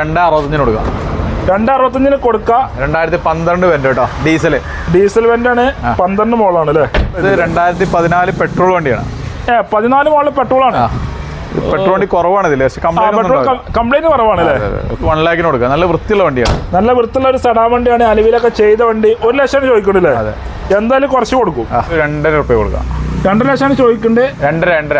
രണ്ട് അറുപത്തഞ്ചിന് കൊടുക്കാം. രണ്ട് അറുപത്തഞ്ചിന് കൊടുക്കുക രണ്ടായിരത്തി പന്ത്രണ്ട് വെന്റ് കേട്ടോ ഡീസൽ ഡീസൽ വെന്റാണ് പന്ത്രണ്ട് മോളാണ് അല്ലേ? ഇത് രണ്ടായിരത്തി പതിനാല് പെട്രോൾ വണ്ടിയാണ്. ഏ പതിനാല് മോളിൽ പെട്രോൾ ആണ് പെട്രോൾ വണ്ടി കുറവാണ് ഇതിൽ പക്ഷെ കംപ്ലൈന്റ് കുറവാണ് വൺ ലാഖിന് കൊടുക്കാം. നല്ല വൃത്തിയുള്ള വണ്ടിയാണ്. നല്ല വൃത്തിയുള്ള ഒരു സടാ വണ്ടിയാണ്. അലവിലൊക്കെ ചെയ്ത വണ്ടി. ഒരു ലക്ഷം ചോദിക്കണില്ലേ. എന്തായാലും കുറച്ച് കൊടുക്കും. രണ്ടര റുപ്യ കൊടുക്കാം. രണ്ടര ലക്ഷം ചോദിക്കണ്ടേ. രണ്ടര രണ്ടര.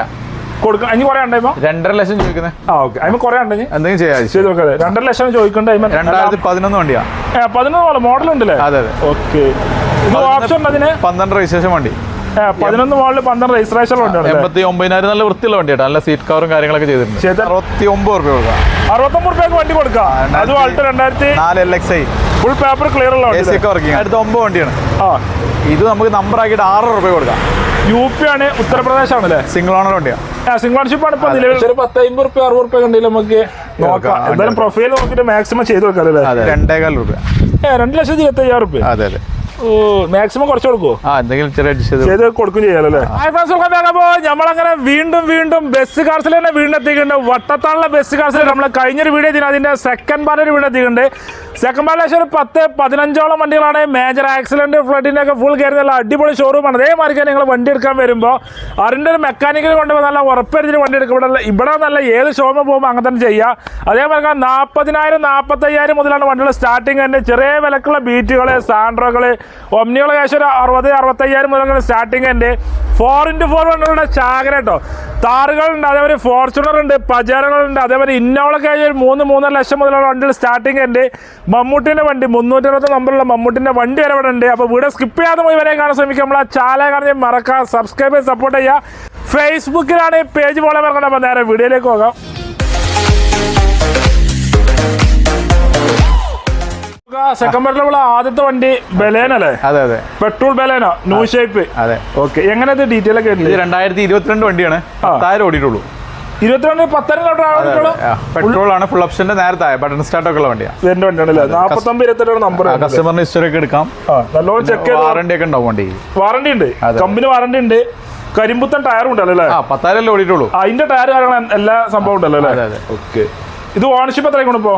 കൊടുക്കാം അതിന് കുറെ ഉണ്ടായിപ്പോ രണ്ടര ലക്ഷം ചോദിക്കുന്നത് ആ ഓക്കെ. അതിന് കുറെ ഉണ്ടെങ്കിൽ എന്തെങ്കിലും ചെയ്യാം ചെയ്ത് നോക്കാം. രണ്ടര ലക്ഷം ചോദിക്കണ്ട് രണ്ടായിരത്തി പതിനൊന്ന് വണ്ടിയാ. പതിനൊന്ന് മോഡൽ ഉണ്ടല്ലേ? അതെ അതെ. ഓക്കെ. ഓപ്ഷൻ ഉണ്ട് അതിന്? പന്ത്രണ്ട് രജിസ്ട്രേഷൻ വണ്ടി. പതിനൊന്ന് മോഡൽ പന്ത്രണ്ട് രജിസ്ട്രേഷൻ വണ്ടിയാണ് എൺപത്തി ഒമ്പതിനായിരം നല്ല വൃത്തിയുള്ള വണ്ടിയാട്ടോ. നല്ല സീറ്റ് കവറും കാര്യങ്ങളൊക്കെ ചെയ്തിട്ടുണ്ട്. ചെയ്ത- അറുപത്തി ഒമ്പത് റുപ്യ കൊടുക്കാം. അറുപത്തൊമ്പത് റുപ്യക്ക് വണ്ടി കൊടുക്കാം. അത് രണ്ടായിരത്തി നാല് L X I full paper clear ഉള്ള വണ്ടി അടുത്ത ഒമ്പത് വണ്ടിയാണ്. ആ ഇത് നമുക്ക് നമ്പർ ആക്കിയിട്ട് ആറ് റുപ്യ കൊടുക്കാം. യു പി ആണ് ഉത്തർപ്രദേശ് ആണല്ലേ സിംഗിൾ ഓണർ വണ്ടിയാണ് സിംഗിൾ ഓണർഷിപ്പ് ആണ് ഇപ്പൊ നിലവിൽ. ഒരു പത്ത് അമ്പത് റുപ്യ അറുപത് റുപ്യ കണ്ടെങ്കിൽ നമുക്ക് നോക്കാം. എന്തായാലും പ്രൊഫൈൽ നോക്കിയിട്ട് മാക്സിമം ചെയ്ത് വെക്കാം അല്ലേ? രണ്ടേകാൽ രണ്ട് ലക്ഷത്തി ഇരുപത്തി അയ്യായിരം റുപ്യ അതെ. അതെ ഓ മാക്സിമം കുറച്ച് കൊടുക്കുമോ ആ എന്തെങ്കിലും ചെറിയ അഡ്ജസ്റ്റ് ചെയ്ത് കൊടുക്കും ചെയ്യാലോ അപ്പൊ നമ്മളങ്ങനെ വീണ്ടും വീണ്ടും ബസ് കാർസിൽ തന്നെ വീണ്ടും എത്തിക്കുന്നുണ്ട് വട്ടത്താളുള്ള ബസ് കാർസിൽ നമ്മൾ കഴിഞ്ഞൊരു വീഡിയോ അതിന്റെ സെക്കൻഡ് പാർട്ട് ഒരു വീഡിയോ എത്തിക്കുന്നുണ്ട് സെക്കൻഡ് ഒരു പത്ത് പതിനഞ്ചോളം വണ്ടികളാണ്. മേജർ ആക്സിഡന്റ് ഫ്ലഡിന്റെ ഒക്കെ ഫുൾ കയറി നല്ല അടിപൊളി ഷോറൂമാണ് അതേമാതിരി നിങ്ങൾ വണ്ടി എടുക്കാൻ വരുമ്പോൾ അതിന്റെ ഒരു മെക്കാനിക്കൽ കൊണ്ടുപോയി നല്ല ഉറപ്പരുത്തിന് വണ്ടി എടുക്കും. ഇവിടെ ഇവിടെ നല്ല ഏത് ഷോറൂമിൽ പോകുമ്പോൾ അങ്ങനെ തന്നെ ചെയ്യുക അതേപോലെ നാൽപ്പതിനായിരം നാൽപ്പത്തയ്യായിരം മുതലാണ് വണ്ടികൾ സ്റ്റാർട്ടിങ് തന്നെ ചെറിയ വിലക്കുള്ള ബീറ്റുകൾ സാൻഡ്രോകൾ ഒമ്നികൾ ഏകദേശം ഒരു അറുപത് അറുപത്തയ്യായിരം മുതലാണ് സ്റ്റാർട്ടിങ് തന്നെ ഫോർ ഇന്റു ഫോർ വണ്ടികളുടെ ചാകര കേട്ടോ. താറുകളുണ്ട് അതേപോലെ ഫോർച്യൂണർ ഉണ്ട് പജാറുകളുണ്ട് അതേപോലെ ഇന്നോളൊക്കെ ഒരു മൂന്ന് മൂന്നര ലക്ഷം മുതലുള്ള വണ്ടികൾ സ്റ്റാർട്ടിങ് ഉണ്ട് മമ്മൂട്ടിന്റെ വണ്ടി മുന്നൂറ്റി അറുപത്തി നമ്പറുള്ള മമ്മൂട്ടിന്റെ വണ്ടി വരെ ഇവിടെ ഉണ്ട്. അപ്പോൾ വീഡിയോ സ്കിപ്പ് ചെയ്യാതെ പോയി വരെ കാണാൻ ശ്രമിക്കുക. നമ്മൾ ആ ചാല കാണാൻ മറക്കുക സബ്സ്ക്രൈബ് ചെയ്ത് സപ്പോർട്ട് ചെയ്യുക. ഫേസ്ബുക്കിലാണ് ഈ പേജ് പോലെ പറഞ്ഞത് അപ്പോൾ നേരെ വീഡിയോയിലേക്ക് പോകാം. സെക്കൻഡ് ആദ്യത്തെ വണ്ടി ബലേനല്ലേ അതെ അതെ. Petrol Baleno? ന്യൂ ഷേപ്പ് അതെ ഓക്കെ. എങ്ങനെ ഡീറ്റെയിൽ ഒക്കെ രണ്ടായിരത്തി ഇരുപത്തിരണ്ട് വണ്ടിയാണ്. പത്തായിരം ഓടിയിട്ടുള്ളൂ. പെട്രോൾ ആണ് ഫുൾ ഓപ്ഷന്റെ നേരത്തെ ബട്ടൺ സ്റ്റാർട്ട് ഒക്കെ ഉള്ള വണ്ടിയാണ് ഇതിന്റെ വണ്ടിയാണല്ലേ നാപ്പത്തൊമ്പത് ഇരുപത്തെട്ടാണ് നമ്പർ കസ്റ്റമറിന് ഹിസ്റ്ററി ഒക്കെ എടുക്കാം. നല്ലോണം ചെക്ക് വാറണ്ടി ഒക്കെ ഉണ്ടാവും വണ്ടി വാറണ്ടി ഉണ്ട്. കമ്പനി വാറണ്ടി ഉണ്ട്. കരിമ്പുത്തൻ ടയർ ഉണ്ടല്ലോ അല്ലേ? പത്തായിരം ഓടിയിട്ടുള്ളൂ. അതിന്റെ ടയർ എല്ലാ സംഭവം ഉണ്ടല്ലോ അതെ അല്ലേ? അതെ ഓക്കെ ഇത് ഓണർഷിപ്പ് എത്രയാണ് ഇപ്പോ?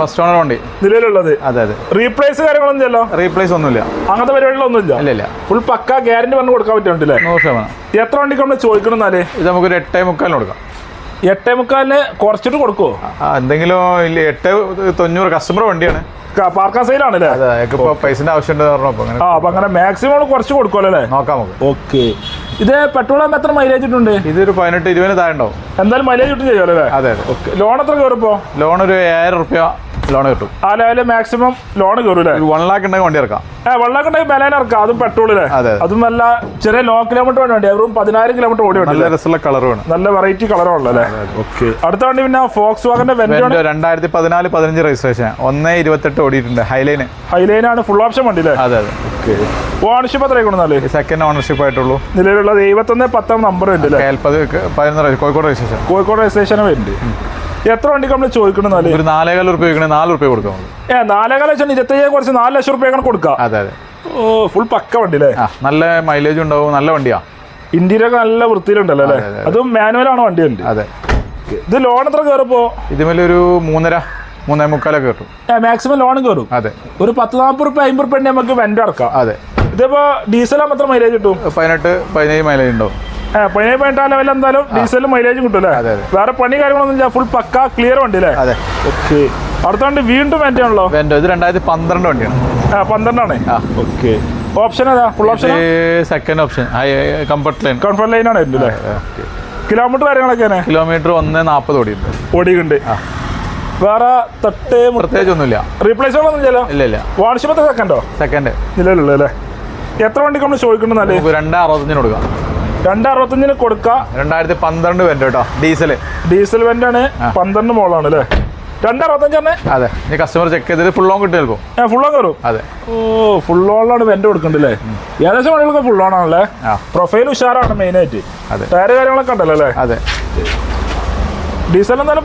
ഫസ്റ്റ് ഓണർ വണ്ടി. നിലവിലുള്ളത്. അതെ അതെ. റീപ്ലേസ് കാര്യങ്ങളൊന്നും ഇല്ലല്ലോ? റീപ്ലേസ് ഒന്നുമില്ല. അങ്ങനത്തെ പരിപാടികളൊന്നും ഇല്ല? ഇല്ല ഫുൾ പക്ക ഗ്യാരണ്ടി പറഞ്ഞു കൊടുക്കാൻ പറ്റുന്നുണ്ടല്ലേ നൂറ് ശതമാനം. എത്ര വണ്ടിക്ക് നമ്മൾ ചോദിക്കണം എന്നാൽ? ഇത് നമുക്കൊരു എട്ടേ മുക്കാലിന് കൊടുക്കാം. എട്ടേ മുക്കാലിന് കുറച്ചിട്ട് കൊടുക്കുവോ? എന്തെങ്കിലും ഇല്ല എട്ട് തൊണ്ണൂറ് കസ്റ്റമർ വണ്ടിയാണ്. പാർക്കാ സൈലാണല്ലേ അതെ പൈസ പൈസന്റെ ആവശ്യമുണ്ട് പറഞ്ഞപ്പോൾ അങ്ങനെ. ആ അപ്പൊ അങ്ങനെ മാക്സിമം കുറച്ച് കൊടുക്കുമല്ലോ അല്ലേ? നോക്കാം നമുക്ക്. ഓക്കെ ഇത് പെട്രോൾ ആകുമ്പോൾ എത്ര മൈലേജ് ഇട്ടുണ്ട് ഇതൊരു പതിനെട്ട് ഇരുപതിന് താഴെ ഉണ്ടാവും. എന്തായാലും മൈലേജ് കിട്ടും ചെയ്യുമല്ലോ അല്ലേ? അതെ അതെ. ഓക്കെ ലോൺ എത്ര കയറിപ്പോ ലോൺ ഒരു ഏഴായിരം റുപ്യ ലോൺ കിട്ടും. ആ ലെവലിൽ മാക്സിമം ലോൺ കയറും അല്ലേ ഒരു വൺ ലാക്ക് ഉണ്ടെങ്കിൽ വണ്ടി ഇറക്കാം. ഏ വൺ ലാക്ക് ഉണ്ടെങ്കിൽ ബലേന ഇറക്കാം. അതും പെട്രോൾ അല്ലേ അതെ. അതും. നല്ല ചെറിയ ലോ കിലോമീറ്റർ വേണ്ടി വെറും പതിനായിരം കിലോമീറ്റർ ഓടി നല്ല രസമുള്ള കളർ വേണം. നല്ല വെറൈറ്റി കളറുള്ള അല്ലേ? ഓക്കെ അടുത്ത വണ്ടി പിന്നെ ഫോക്സ് വാഗന്റെ വെന്റോ രണ്ടായിരത്തി പതിനാല് പതിനഞ്ച് രജിസ്ട്രേഷൻ ഒന്ന് ഇരുപത്തെട്ട് ഓടിയിട്ടുണ്ട്. ഹൈലൈന് ഹൈലൈൻ ആണ് ഫുൾ ഓപ്ഷൻ വണ്ടി അല്ലേ? അതെ അതെ. ഓക്കെ ഓണർഷിപ്പ് എത്ര കൊണ്ടാൽ സെക്കൻഡ് ഓണർഷിപ്പ് ആയിട്ടുള്ളൂ. നിലവിലുള്ളത് എഴുപത്തൊന്ന് പത്താം നമ്പർ ഉണ്ട് കോഴിക്കോട് രജിസ്ട്രേഷൻ കോഴിക്കോട് രജിസ്ട്രേഷൻ വരുന്നുണ്ട് എത്ര വണ്ടിക്ക് നമ്മൾ ചോദിക്കണമെന്നാൽ ഒരു നാലേകാൽ റുപ്യ നാല് റുപ്യ കൊടുക്കാം ഏഹ് ഏ നാലേകാല ലക്ഷം ഇരുപത്തയ്യായിരം കുറച്ച് നാല് ലക്ഷം റുപ്യ കൊടുക്കാം? അതെ അതെ. ഓ ഫുൾ പക്ക വണ്ടി അല്ലേ? നല്ല മൈലേജ് ഉണ്ടാവും നല്ല വണ്ടിയാ. ഇന്ത്യയിലൊക്കെ നല്ല വൃത്തിയിലുണ്ടല്ലോ അല്ലേ? അതെ, ആണ് വണ്ടി ഉണ്ട് അതെ. ഇത് ലോൺ എത്ര കയറിപ്പോ ഇതുമേലൊരു മൂന്നര മൂന്നേ മുക്കാലൊക്കെ കിട്ടും. മാക്സിമം ലോൺ കയറും അതെ. ഒരു പത്ത് നാൽപ്പത് റുപ്യ അമ്പത് റുപ്യ നമുക്ക് വെന്റ് അടക്കാം. അതെ. ഇതിപ്പോ ഡീസലാ മാത്രം മൈലേജ് കിട്ടും? പതിനെട്ട് പതിനേഴ് മൈലേജ് ഉണ്ടാവും. പതിനേഴ് പതിനെട്ടാം ലെവൽ എന്തായാലും ഡീസലും മൈലേജ് കിട്ടും അല്ലേ. വേറെ പണി കാര്യങ്ങളൊന്നും ഇല്ല ഫുൾ പക്ക ക്ലിയർ വണ്ടി അല്ലേ? അതെ. ഓക്കെ അടുത്ത വണ്ടി വീണ്ടും വെന്റ് ആണല്ലോ? വെന്റെ ഇത് രണ്ടായിരത്തി പന്ത്രണ്ട് വണ്ടിയാണ്. ആ പന്ത്രണ്ടാണ്. ഓക്കെ ഓപ്ഷൻ ഏതാ? Full option second option comfort line comfort line ആണ് അല്ലേ? കിലോമീറ്റർ കാര്യങ്ങളൊക്കെയാണ് കിലോമീറ്റർ ഒന്ന് നാൽപ്പത് ഓടിയിട്ടുണ്ട്. ഓടിയുണ്ട് വേറെ തട്ട് പ്രത്യേകിച്ച് ഒന്നുമില്ല. റീപ്ലേസുകളൊന്നും ചെയ്യലോ ഇല്ല ഇല്ല. വാണിജ്യത്തെ സെക്കൻഡോ സെക്കൻഡ് നിലവിലുള്ള അല്ലേ എത്ര വണ്ടിക്ക് നമ്മൾ ചോദിക്കണമെന്നാൽ നമുക്ക് രണ്ട് അറുപത്തഞ്ചിന് കൊടുക്കാം. രണ്ട് അറുപത്തഞ്ചിന് കൊടുക്കുക രണ്ടായിരത്തി പന്ത്രണ്ട് വെന്റ് കേട്ടോ ഡീസൽ ഡീസൽ വെന്റാണ് പന്ത്രണ്ട് മോളാണ് അല്ലേ? രണ്ട് അറുപത്തഞ്ചാണ് അതെ. ഇനി കസ്റ്റമർ ചെക്ക് ചെയ്തിട്ട് ഫുൾ ഓൺ കിട്ടും ചിലപ്പോൾ ഏ ഫുൾ ഓൺ കയറും അതെ. ഓ ഫുൾ ഓണിലാണ് വെന്റ് കൊടുക്കണ്ടല്ലേ? ഏകദേശം വണ്ടികളൊക്കെ ഫുൾ ഓൺ ആണല്ലേ? ആ. പ്രൊഫൈൽ ഉഷാറാണ് മെയിൻ ആയിട്ട്. അതെ. ടയർ കാര്യങ്ങളൊക്കെ ഉണ്ടല്ലോ അല്ലേ? അതെ. ഡീസൽ എന്തായാലും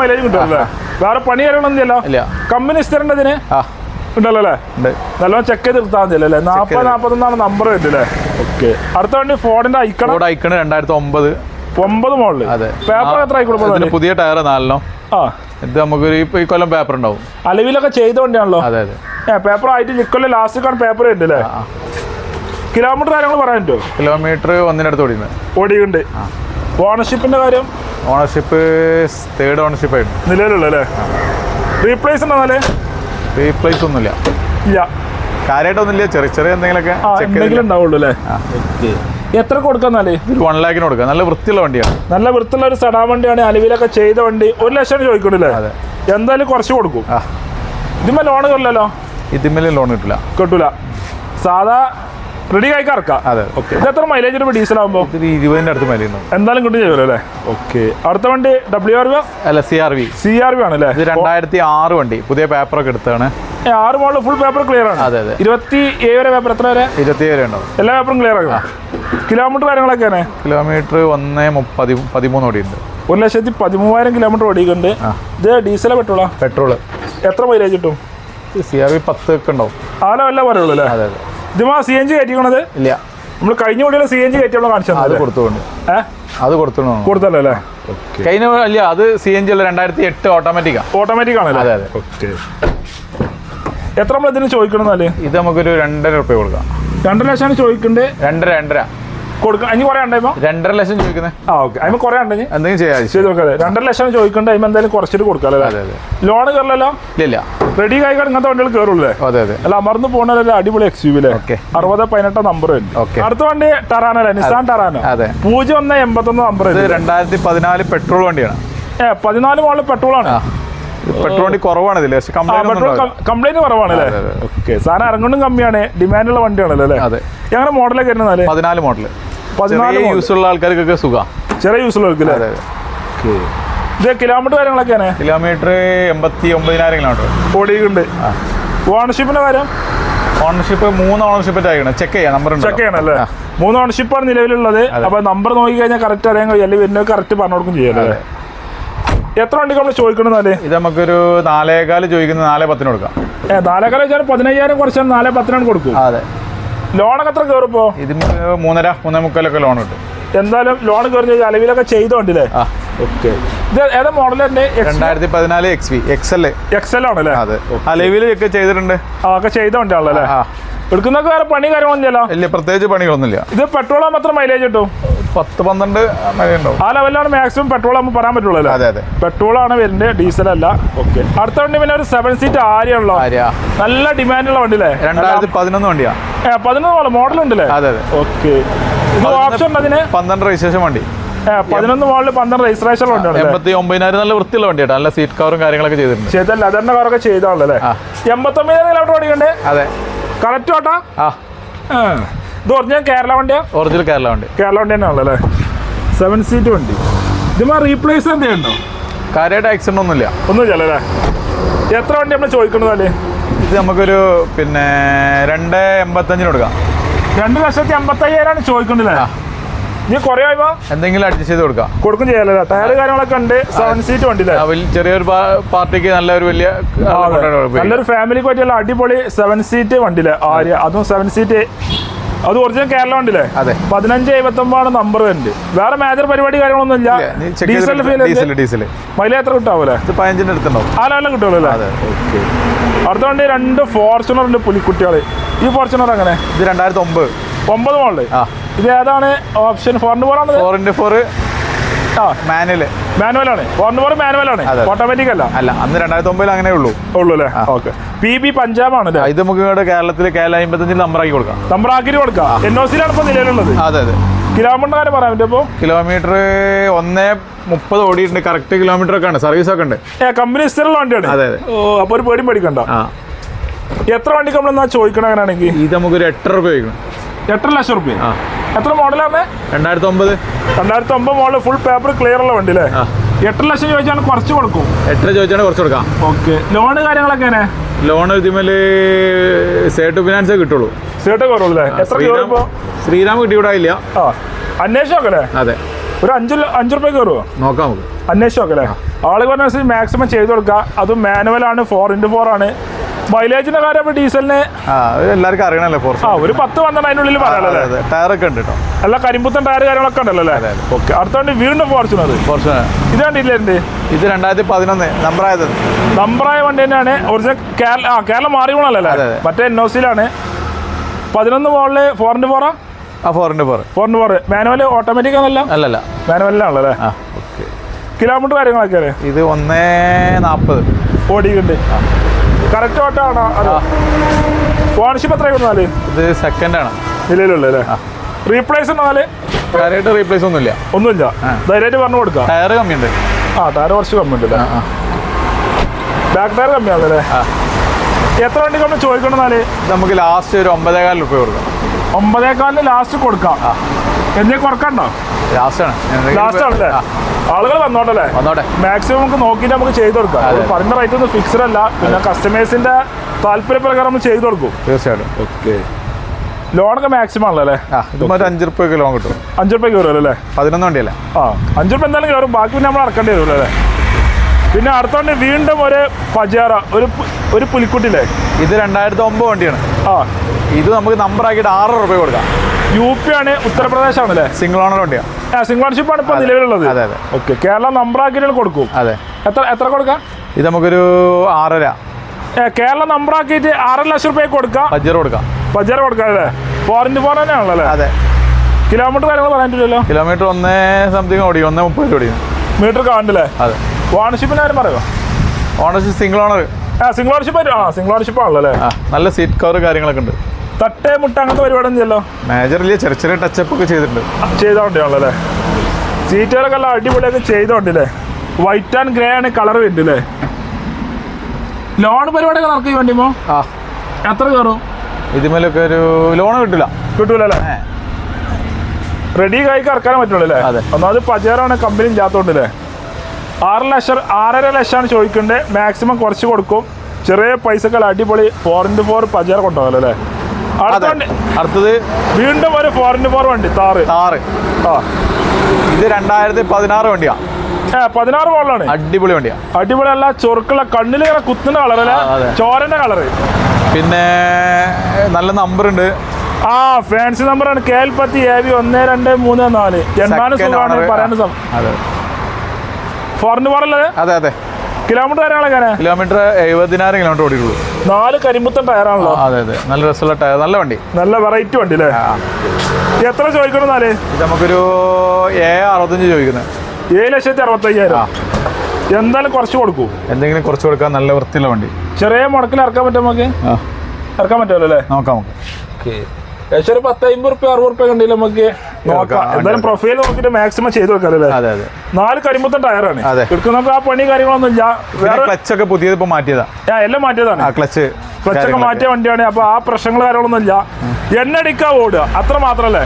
മൈലേജ് കിട്ടുമല്ലേ വേറെ പണി കാര്യങ്ങളൊന്നും ഇല്ല. കമ്പനി സ്ഥിരണ്ടതിന് ആ. ഉണ്ടല്ലോ അല്ലേ നല്ലോണം ചെക്ക് ചെയ്ത് എടുത്താൽ മതി അല്ലേ? നാൽപ്പത് നാൽപ്പത്തൊന്നാണ് നമ്പർ വരുന്നത് ഓക്കെ അടുത്ത വണ്ടി ഫോണിന്റെ ഐക്കണ ഐക്കണ് രണ്ടായിരത്തി ഒമ്പത് ഒമ്പത് മോളിൽ അതെ. പേപ്പർ എത്ര പുതിയ ടയർ നാലെണ്ണം. ആ. ഇത് നമുക്കൊരു ഇപ്പൊ ഈ കൊല്ലം പേപ്പർ ഉണ്ടാവും. അലവിലൊക്കെ ചെയ്ത വണ്ടിയാണല്ലോ? അതെ അതെ. ഏ പേപ്പർ ആയിട്ട് ഇക്കൊല്ലം ലാസ്റ്റ് കാണും പേപ്പർ അല്ലേ? കിലോമീറ്റർ കാര്യങ്ങൾ പറയാൻ പറ്റുമോ? കിലോമീറ്റർ ഒന്നിനടുത്ത് ഓടിയുന്നത് ഓടിയുണ്ട് ഓണർഷിപ്പിന്റെ കാര്യം? ഓണർഷിപ്പ് തേർഡ് ഓണർഷിപ്പ് ആയിരുന്നു നിലവിലുള്ള അല്ലേ? റീപ്ലേസ് ഉണ്ടോ റീപ്ലേസ് ഒന്നുമില്ല. ഇല്ല. കാര്യമായിട്ടൊന്നുമില്ല. ചെറിയ ചെറിയ എന്തെങ്കിലുമൊക്കെ എന്തെങ്കിലും ഉണ്ടാവുള്ളൂ അല്ലേ? എത്ര കൊടുക്കാം ഒരു വൺ ലാഖിന് കൊടുക്കാം. നല്ല വൃത്തിയുള്ള വണ്ടിയാണ്. നല്ല വൃത്തിയുള്ള ഒരു സടാ വണ്ടിയാണ്. അലവിലൊക്കെ ചെയ്ത വണ്ടി. ഒരു ലക്ഷം ചോദിക്കണില്ലേ അതെ. എന്തായാലും കുറച്ച് കൊടുക്കും. ഇതിന്മേൽ ഇതിന്മേ ലോൺ കിട്ടില്ലല്ലോ ഇതിന്മേലും ലോൺ കിട്ടില്ല കിട്ടൂല. സാധാ റെഡി ആയി കറക്കാം? അതെ. ഇത് എത്ര മൈലേജ് ഇടുമ്പോൾ ഡീസൽ ആകുമ്പോൾ ഇരുപതിന്റെ ഇരുപതിന്റെ അടുത്ത് മൈലേജ് എന്തായാലും കൊണ്ട് ചെയ്യുമല്ലോ അല്ലേ? ഓക്കെ അടുത്ത വണ്ടി ഡബ്ല്യു ആർ വി അല്ല C R V C R V ആണല്ലേ ഇത് രണ്ടായിരത്തി ആറ് വണ്ടി. പുതിയ പേപ്പറൊക്കെ എടുത്താണ്. ഏ, ആറ് മോളിൽ ഫുൾ പേപ്പർ ക്ലിയർ ആണ്. അതെ അതെ. ഇരുപത്തി ഏഴ് വരെ പേപ്പർ എത്ര വരെ? ഇരുപത്തി ഏഴ് ഉണ്ടാവും. എല്ലാ പേപ്പറും ക്ലിയർ ആകും. കിലോമീറ്റർ കാര്യങ്ങളൊക്കെയാണ് കിലോമീറ്റർ ഒന്ന് മുപ്പതി പതിമൂന്ന് ഓടിയുണ്ട് ഒരു ലക്ഷത്തി പതിമൂവായിരം കിലോമീറ്റർ ഓടിയിട്ടുണ്ട്. ഇത് ഡീസലേ പെട്രോളാ പെട്രോൾ എത്ര മൈലേജ് കിട്ടും? സി ആർ വി പത്ത് ഒക്കെ ഉണ്ടാവും. ആലോ അല്ല പറയുള്ളൂ അല്ലേ? അതെ അതെ. ഇതുമാ സി എൻ ജി കയറ്റിക്കണത് ഇല്ല. നമ്മൾ കഴിഞ്ഞ കൂടിയുള്ള സി എൻ ജി കയറ്റിയുള്ള കാണിച്ചത് അത് കൊടുത്തുകൊണ്ട്. ഏഹ് അത് കൊടുത്തു കൊടുത്തല്ലോ അല്ലേ? കഴിഞ്ഞ അല്ല അത് സി എൻ ജി അല്ല രണ്ടായിരത്തി എട്ട് ഓട്ടോമാറ്റിക്കാ ഓട്ടോമാറ്റിക് ആണല്ലോ? അതെ അതെ. ഓക്കെ എത്ര നമ്മൾ ഇതിന് ചോദിക്കണമെന്നാൽ ഇത് നമുക്കൊരു രണ്ടര രൂപ കൊടുക്കാം. രണ്ടര ലക്ഷമാണ് ചോദിക്കണ്ടേ? രണ്ടര രണ്ടര. കൊടുക്കാം അതിന് കുറേ രണ്ടര ലക്ഷം ചോദിക്കുന്നത് ആ ഓക്കെ. അതിന് കുറേ ഉണ്ടെങ്കിൽ എന്തെങ്കിലും ചെയ്യാം ചെയ്ത് നോക്കാം. രണ്ടര ലക്ഷം ചോദിക്കണ്ടേ അതിന് എന്തായാലും കുറച്ചിട്ട് കൊടുക്കാം അതെ അല്ലേ ലോൺ കയറില്ലല്ലോ ഇല്ല റെഡി കായിക്കാൻ ഇങ്ങനത്തെ വണ്ടികൾ കയറുള്ളൂ അതെ അതെ. അല്ല അമർന്ന് പോകണല്ലേ അടിപൊളി എക്സ് യു വിലെ Okay. അറുപത് പതിനെട്ട് നമ്പർ ഉണ്ട് അടുത്ത വണ്ടി ടറാനോ അല്ലേ? നിസാൻ ടറാനോ അതെ. പൂജ്യം ഒന്ന് എൺപത്തൊന്ന് നമ്പർ രണ്ടായിരത്തി പതിനാല് പെട്രോൾ വണ്ടിയാണ്. ഏ പതിനാല് മോളിൽ പെട്രോൾ ആണ്. പെട്രോൾ വണ്ടി കുറവാണ് ഇതിൽ പക്ഷെ കംപ്ലൈന്റ് കുറവാണ് അല്ലേ. ഓക്കെ. സാധനം ഇറങ്ങുന്നതും കമ്മിയാണ്. ഡിമാൻഡുള്ള വണ്ടിയാണല്ലോ അല്ലേ? അതെ. എങ്ങനെ മോഡലൊക്കെ വരുന്നതാൽ പതിനാല് മോഡൽ പതിനാല് യൂസ് ഉള്ള ആൾക്കാർക്കൊക്കെ സുഖം. ചെറിയ യൂസുള്ള അതെ അതെ. ഇത് കിലോമീറ്റർ കാര്യങ്ങളൊക്കെയാണ്? കിലോമീറ്റർ എൺപത്തി ഒമ്പതിനായിരം കിലോമീറ്റർ ഓടിയിട്ടുണ്ട് ഓണർഷിപ്പിന്റെ കാര്യം? ഓണർഷിപ്പ് മൂന്ന് ഓണർഷിപ്പ് ആയിക്കണം ചെക്ക് ചെയ്യാം നമ്പർ ചെക്ക് ചെയ്യണല്ലേ മൂന്ന് ഓണർഷിപ്പാണ് നിലവിലുള്ളത്. അപ്പൊ നമ്പർ നോക്കി കഴിഞ്ഞാൽ കറക്റ്റ് അറിയാൻ കഴിയും. അല്ലെങ്കിൽ വരുന്നത് കറക്റ്റ് പറഞ്ഞു കൊടുക്കും ചെയ്യാല്ലേ എത്ര വണ്ടിക്ക് നമ്മൾ ചോദിക്കണമെന്നാൽ ഇത് നമുക്കൊരു നാലേകാൽ ചോദിക്കുന്നത് നാലേ പത്തിന് കൊടുക്കാം. ഏ നാലേക്കാലം വെച്ചാൽ പതിനയ്യായിരം കുറച്ചാൽ നാലേ പത്തിനാണ് കൊടുക്കും. അതെ. ലോണൊക്കെ എത്ര കയറിപ്പോ? ഇത് മൂന്നര മൂന്നേ മുക്കാലൊക്കെ ലോൺ കിട്ടും. എന്തായാലും ലോൺ കയറി കഴിഞ്ഞാൽ അലവിലൊക്കെ ചെയ്തോണ്ടില്ലേ? ഓക്കെ. ഇത് ഏതാ മോഡലുണ്ട് രണ്ടായിരത്തി പതിനാല് എക്സ് വി എക്സ് എൽ എക്സൽ ആണല്ലേ? അതെ. അലവിലൊക്കെ ചെയ്തിട്ടുണ്ട്. ആ ഒക്കെ എടുക്കുന്നൊക്കെ വേറെ പണി കാര്യങ്ങളൊന്നുമില്ലല്ലോ വലിയ പ്രത്യേകിച്ച് പണികളൊന്നുമില്ല. ഇത് പെട്രോൾ ആകുമ്പോൾ എത്ര മൈലേജ് കിട്ടും? പത്ത് പന്ത്രണ്ട് മൈലേജ് ആ ലെവലിലാണ് മാക്സിമം പെട്രോൾ ആകുമ്പോൾ പറയാൻ പറ്റുള്ളൂ അല്ലേ? അതെ അതെ. പെട്രോൾ ആണ് വരുന്നത് ഡീസൽ അല്ല. ഓക്കെ അടുത്ത വണ്ടി പിന്നെ ഒരു സെവൻ സീറ്റ് ആര്യയാണല്ലോ. ആര്യ. നല്ല ഡിമാൻഡുള്ള വണ്ടി അല്ലേ? രണ്ടായിരത്തി പതിനൊന്ന് വണ്ടിയാ. പതിനൊന്ന് മോഡൽ ഉണ്ടല്ലേ അതെ അതെ. ഓക്കെ ഓപ്ഷൻ ഉണ്ട് അതിന്? പന്ത്രണ്ട് രജിസ്ട്രേഷൻ വണ്ടി. പതിനൊന്ന് മോഡൽ പന്ത്രണ്ട് രജിസ്ട്രേഷൻ ഉണ്ട് എൺപത്തി ഒമ്പതിനായിരം നല്ല വൃത്തിയുള്ള വണ്ടിയാട്ടോ. നല്ല സീറ്റ് കവറും കാര്യങ്ങളൊക്കെ ചെയ്തിട്ടുണ്ട്. ചെയ്തല്ല അതെന്നെ കവറൊക്കെ ചെയ്താണല്ലേ എൺപത്തി ഒമ്പതിനായിരം കിലോമീറ്റർ ഓടിക്കണ്ടേ? അതെ. കറക്റ്റ് ഓട്ടാ ആ. ഇത് ഒറിജിനൽ കേരള വണ്ടിയാ? ഒറിജിനൽ കേരള വണ്ടി. കേരള വണ്ടി തന്നെയാണല്ലോ അല്ലേ? സെവൻ സീറ്റ് വണ്ടി. ഇതുമാ റീപ്ലേസ് എന്തെയുണ്ടോ? കാര്യമായിട്ട് ആക്സിഡന്റ് ഒന്നുമില്ല. ഒന്നുമില്ല അല്ലേ? എത്ര വണ്ടി നമ്മൾ ചോദിക്കണതല്ലേ ഇത് നമുക്കൊരു പിന്നെ രണ്ട് എൺപത്തഞ്ചിന് കൊടുക്കാം. രണ്ട് ലക്ഷത്തി അമ്പത്തയ്യായിരമാണ് ചോദിക്കണ്ടല്ലേ നീ കുറേ ആയിപ്പോ എന്തെങ്കിലും അഡ്ജസ്റ്റ് ചെയ്ത് കൊടുക്കാം. കൊടുക്കും ചെയ്യാലോ ടയർ കാര്യങ്ങളൊക്കെ ഉണ്ട്. സെവൻ സീറ്റ് വണ്ടി ചെറിയൊരു പാർട്ടിക്ക് നല്ലൊരു വലിയ. നല്ലൊരു ഫാമിലിക്ക് പറ്റിയുള്ള അടിപൊളി സെവൻ സീറ്റ് വണ്ടിയില്ലേ? ആര്യ. അതും സെവൻ സീറ്റ് അത് ഒറിജിനൽ കേരള വണ്ടിയില്ലേ? അതെ. പതിനഞ്ച് എഴുപത്തി ഒമ്പതാണ് നമ്പർ വരുന്നത്. വേറെ മേജർ പരിപാടി കാര്യങ്ങളൊന്നും ഇല്ല. ഡീസൽ ഡീസൽ ഡീസൽ മൈലേജ് എത്ര കിട്ടാവൂലേ? പതിനഞ്ചിന്റെ അടുത്തുണ്ടാവും. ആ ലെവലിൽ കിട്ടുമല്ലോ അല്ലേ? അടുത്ത വണ്ടി രണ്ട് ഫോർച്യൂണർ ഉണ്ട് പുലിക്കുട്ടികൾ ഈ ഫോർച്യൂണർ അങ്ങനെ ഇത് രണ്ടായിരത്തി ഒമ്പത് ഒമ്പത് മോളിൽ ആ. ഇത് ഏതാണ് ഓപ്ഷൻ ഫോർ ഫോറാണ് ഫോർ ആണ് ഫോർ ആ. മാനുവൽ മാനുവൽ ആണ്. ഫോറിന് ഫോർ മാനുവൽ ആണ്. ഓട്ടോമാറ്റിക് അല്ല. അല്ല അന്ന് രണ്ടായിരത്തി ഒമ്പതിൽ അങ്ങനെ ഉള്ളൂ. ഉള്ളൂ അല്ലേ? ഓക്കെ പി ബി പഞ്ചാബ് ആണ് ഇത് നമുക്ക് ഇവിടെ കേരളത്തിൽ കേരള അമ്പത്തഞ്ചിൽ നമ്പർ ആക്കി കൊടുക്കാം. നമ്പർ ആക്കി കൊടുക്കാം. എൻ ഒ സിയിലാണ് ഇപ്പോൾ നിലവിലുള്ളത്. അതെ അതെ. കിലോമീറ്റർ കാര്യം പറയാൻ പറ്റും കിലോമീറ്റർ ഒന്നേ മുപ്പത് ഓടിയിട്ടുണ്ട്. കറക്റ്റ് കിലോമീറ്റർ ഒക്കെ ആണ്. സർവീസ് ഒക്കെ ഉണ്ട്. കമ്പനി സ്ഥിരമുള്ള വണ്ടിയാണ്. അതെ അതെ. ഓ അപ്പോൾ ഒരു പേടിയും പേടിക്കണ്ട. എത്ര വണ്ടിക്ക് നമ്മൾ എന്നാ ചോദിക്കണം അങ്ങനെയാണെങ്കിൽ? ഇത് നമുക്കൊരു എട്ടര രൂപ ചോദിക്കണം. എട്ടര ലക്ഷം റുപ്യ എത്ര മോഡലാണ് രണ്ടായിരത്തി ഒമ്പത് രണ്ടായിരത്തി ഒമ്പത് മോഡൽ ഫുൾ പേപ്പർ ക്ലിയർ ഉള്ള വണ്ടി അല്ലേ എട്ടര ലക്ഷം ചോദിച്ചാണ് കുറച്ച് കൊടുക്കും. എട്ടര ചോദിച്ചാണ് കുറച്ച് കൊടുക്കാം. ഓക്കെ. ലോൺ കാര്യങ്ങളൊക്കെ എങ്ങനെ? ലോൺ ഇതിമേൽ സേട്ട് ഫിനാൻസ് കിട്ടുള്ളൂ. സേട്ട് കുറവുള്ളൂ എത്ര ആ അന്വേഷിച്ച് നോക്കല്ലേ അതെ. ഒരു അഞ്ചു അഞ്ചു റുപ്യ കയറുമോ നോക്കാം നമുക്ക്. അന്വേഷിച്ച് നോക്കല്ലേ ആൾ പറഞ്ഞ മാക്സിമം ചെയ്ത് കൊടുക്കുക. അതും മാനുവൽ ആണ് ഫോർ ഇന്റു ഫോർ ആണ്. മൈലേജിന്റെ കാര്യം ഡീസലിന് ആ എല്ലാവർക്കും അറിയണല്ലേ ഫോർ ആ ഒരു പത്ത് പന്ത്രണ്ട് അതിനുള്ളിൽ പറയാനുള്ളത് ഒക്കെ ടയറൊക്കെ ഉണ്ട് കേട്ടോ. എല്ലാ കരിമ്പുത്തൻ ടയർ കാര്യങ്ങളൊക്കെ ഉണ്ടല്ലോ അല്ലേ? ഓക്കെ. അടുത്തോണ്ട് വീണ്ടും ഫോർച്യൂണർ. ഫോർച്യൂണർ. ഇത് കണ്ടില്ലേ ഇത് രണ്ടായിരത്തി പതിനൊന്ന് നമ്പറായത്. നമ്പറായ വണ്ടി തന്നെയാണ്. ഒറിജിനൽ കേരള ആ കേരളം മാറി അല്ലേ? അതെ. മറ്റേ എൻ ഒ സിയിലാണ് പതിനൊന്ന് മോളിൽ ഫോർ ഇന്റു ഫോറാ ആ ഫോറിന്റെ four four into four manual automatic ആണല്ല? അല്ലല്ല. മാനുവലിനാണല്ലേ ആ ഓക്കെ. കിലോമീറ്റർ കാര്യങ്ങളൊക്കെ അല്ലേ? ഇത് ഒന്നേ നാൽപ്പത് ഓടിക്കുന്നുണ്ട് കറക്റ്റ് ഓട്ടോ ആണോ ഓണർഷിപ്പ് എത്രയാണ് നാല്? ഇത് സെക്കൻഡ് ആണ്. നിലയിലുള്ള അല്ലേ? റീപ്ലേസ് നാല്? കാര്യമായിട്ട് റീപ്ലേസ് ഒന്നുമില്ല. ഒന്നുമില്ല. ധൈര്യമായിട്ട് പറഞ്ഞു കൊടുക്കാം ടയർ കമ്മിയുണ്ട്. ആ ടയർ കുറച്ച് കമ്മി ഉണ്ട് ആ ആ. ബാക്ക് ടയർ കമ്മിയാണല്ലേ. എത്ര വണ്ടി കൊണ്ട് ചോദിക്കണം നാല്? ഇത് നമുക്ക് ലാസ്റ്റ് ഒരു ഒമ്പതേകാൽ രൂപ കൊടുക്കാം. ഒമ്പതേകാലിന് ലാസ്റ്റ് കൊടുക്കാം. എന്നെ കുറക്കണ്ടോ? ലാസ്റ്റ് ആണ്. ലാസ്റ്റ് ആണല്ലേ? ആളുകൾ വന്നോട്ടല്ലേ? വന്നോട്ടെ. മാക്സിമം നമുക്ക് നോക്കിയിട്ട് നമുക്ക് ചെയ്തു കൊടുക്കാം. പറഞ്ഞ റേറ്റ് ഒന്നും ഫിക്സഡ് അല്ല പിന്നെ കസ്റ്റമേഴ്സിന്റെ താല്പര്യപ്രകാരം നമ്മൾ ചെയ്ത് കൊടുക്കും. തീർച്ചയായിട്ടും. ഓക്കെ ലോണൊക്കെ മാക്സിമം ആണല്ലേ അല്ലേ? ആ ഇത് ഒരു അഞ്ച് റുപ്യ ലോൺ കിട്ടും. അഞ്ച് റുപ്യ കയറുമല്ലോ അല്ലേ പതിനൊന്ന് വണ്ടിയല്ലേ? ആ അഞ്ച് റുപ്യ എന്തായാലും കയറും. ബാക്കി പിന്നെ നമ്മൾ അടക്കേണ്ടി വരും അല്ലേ പിന്നെ അടുത്തോണ്ട് വീണ്ടും ഒരു പജാറ ഒരു ഒരു പുലിക്കുട്ടില്ലേ ഇത് രണ്ടായിരത്തി ഒമ്പത് വണ്ടിയാണ്. ആ. ഇത് നമുക്ക് നമ്പർ ആക്കിയിട്ട് ആറ് റുപ്യ കൊടുക്കാം. യു പി ആണ് ഉത്തർപ്രദേശ് ആണല്ലേ? സിംഗിൾ ഓണർ വണ്ടിയാണ് സിംഗിൾ ഓണർഷിപ്പ് ആണ് ഇപ്പോൾ നിലവിലുള്ളത്? അതെ അതെ. ഓക്കെ കേരള നമ്പർ ആക്കിയിട്ട് കൊടുക്കും. അതെ. എത്ര എത്ര കൊടുക്കാം? ഇത് നമുക്കൊരു ആറര. കേരള നമ്പർ ആക്കിയിട്ട് ആറര ലക്ഷം രൂപയ്ക്ക് കൊടുക്കാം. ബജർ കൊടുക്കാം. ബജർ കൊടുക്കാം അല്ലേ? ഫോർ ഇന്റു ഫോർ തന്നെയാണല്ലോ അല്ലേ? അതെ. കിലോമീറ്റർ കാര്യങ്ങൾ പറയാനില്ലല്ലോ കിലോമീറ്റർ ഒന്നേ സംതിങ് ഓടി ഒന്നേ മുപ്പത് ഓടി. മീറ്റർ കാണില്ലേ? അതെ. ഓണർഷിപ്പിന് കാര്യം പറയുമോ? ഓണർഷിപ്പ് സിംഗിൾ ഓണർ ആ സിംഗിൾ ഓണർഷിപ്പ് ആ സിംഗിൾ ഓണർഷിപ്പ് ആണല്ലോ അല്ലേ? നല്ല സീറ്റ് കവർ കാര്യങ്ങളൊക്കെ ഉണ്ട്. തട്ടേ മുട്ട അങ്ങനത്തെ പരിപാടി ഒന്നുമില്ലല്ലോ. മേജറിൽ ചെറിയ ചെറിയ ടച്ചപ്പ് ഒക്കെ ചെയ്തിട്ടുണ്ട്. ചെയ്തോണ്ടാണല്ലോ അല്ലേ സീറ്റുകളൊക്കെ എല്ലാം അടിപൊളിയൊക്കെ ചെയ്തോണ്ടല്ലേ? വൈറ്റ് ആൻഡ് ഗ്രേ ആണ് കളർ വരുന്നത് അല്ലേ ലോൺ പരിപാടിയൊക്കെ നടക്കും ഈ വണ്ടിമോ ആ. എത്ര കയറും? ഇതുമേലൊക്കെ ഒരു ലോൺ കിട്ടില്ല കിട്ടൂലല്ലേ. റെഡി കൈക്ക് ഇറക്കാനേ പറ്റുള്ളൂ അല്ലേ. ഒന്നാമത് പജേറാണ് കമ്പനി ഇല്ലാത്തോണ്ടല്ലേ ആറ് ലക്ഷം ആറര ലക്ഷമാണ് ചോദിക്കേണ്ടത് മാക്സിമം കുറച്ച് കൊടുക്കും. ചെറിയ പൈസക്കാൾ അടിപൊളി ഫോർ ഇന്റു ഫോർ പജേറ കൊണ്ടുപോകല്ലോ അല്ലേ അടുത്തത് വീണ്ടും ഒരു ഫോർ ഇന്റു ഫോർ വണ്ടി താറ് താറ് ആ. ഇത് രണ്ടായിരത്തി പതിനാറ് വണ്ടിയാ പതിനാറ് മോളിലാണ് അടിപൊളി വണ്ടിയാ. അടിപൊളി അല്ല ചൊറുക്കുള്ള കണ്ണിൽ കുത്തുന്ന കളറല്ല ചോരന്റെ കളറ് പിന്നെ നല്ല നമ്പർ ഉണ്ട്. ആ ഫാൻസി നമ്പർ ആണ്. കെ എൽ പത്തി എ ബി ഒന്ന് രണ്ട് മൂന്ന് നാല്. എണ്ണാനും അതെ. ഫോറിന് പോറല്ലേ അതെ അതെ. കിലോമീറ്റർ എങ്ങനെ? കിലോമീറ്റർ എഴുപതിനായിരം കിലോമീറ്റർ ഓടിയിട്ടുള്ളൂ. നാല് കരിമ്പുത്തൻ ടയറാണല്ലോ. അതെ അതെ. നല്ല രസമുള്ള ടയർ നല്ല വണ്ടി. നല്ല വെറൈറ്റി വണ്ടി അല്ലേ? എത്ര ചോദിക്കണം നാല് നമുക്കൊരു ഏ അറുപത്തഞ്ച് ചോദിക്കുന്നത് ഏഴ് ലക്ഷത്തി അറുപത്തയ്യായിരം. എന്തായാലും കുറച്ച് കൊടുക്കൂ. എന്തെങ്കിലും കുറച്ച് കൊടുക്കാൻ നല്ല വൃത്തിയുള്ള വണ്ടി. ചെറിയ മുടക്കിൽ ഇറക്കാൻ പറ്റുമോ നമുക്ക്? ഇറക്കാൻ പറ്റുമല്ലോ അല്ലേ? നോക്കാം നമുക്ക് ഏകദേശം ഒരു പത്ത് അമ്പത് റുപ്യ അറുപത് റുപ്യ കണ്ടില്ല നമുക്ക് നോക്കാം. എന്തായാലും പ്രൊഫൈൽ നോക്കിട്ട് മാക്സിമം ചെയ്ത് വെക്കാനല്ലേ അതെ അതെ. നാല് കരിമ്പത്തൻ ടയറാണ്. എടുക്കുന്നപ്പോൾ ആ പണി കാര്യങ്ങളൊന്നും ഇല്ല. വേറെ ക്ലച്ച് ഒക്കെ പുതിയത് ഇപ്പൊ മാറ്റിയതാ. ഞാൻ എല്ലാം മാറ്റിയതാണ്. ക്ലച്ച് ക്ലച്ച് ഒക്കെ മാറ്റിയ വണ്ടിയാണ്. അപ്പൊ ആ പ്രശ്നങ്ങൾ കാര്യങ്ങളൊന്നും ഇല്ല. എണ്ണ അടിക്കാൻ ഓടുക. അത്ര മാത്രല്ലേ?